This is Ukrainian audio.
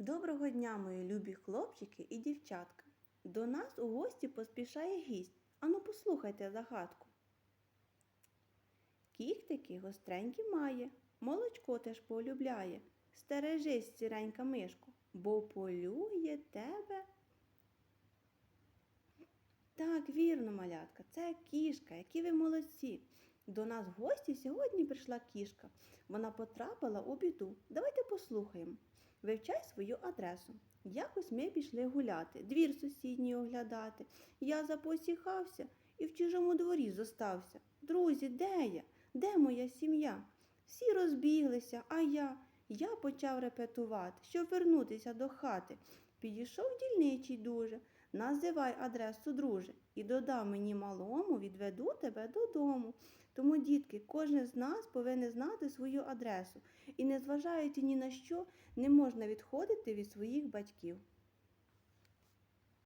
Доброго дня, мої любі хлопчики і дівчатка. До нас у гості поспішає гість. Ану, послухайте загадку. Кіхтики гостренькі має, молочко теж полюбляє. Стережись, сіренька мишко, бо полює тебе. Так, вірно, малятка, це кішка, які ви молодці. До нас в гості сьогодні прийшла кішка. Вона потрапила у біду. Давайте послухаємо. Вивчай свою адресу. Якось ми пішли гуляти, двір сусідній оглядати. Я запосіхався і в чужому дворі зостався. Друзі, де я? Де моя сім'я? Всі розбіглися, а я. Я почав репетувати, щоб вернутися до хати. Підійшов дільничий дуже. Називай адресу, друже, і додав мені малому, відведу тебе додому. Тому, дітки, кожен з нас повинен знати свою адресу і, незважаючи ні на що, не можна відходити від своїх батьків.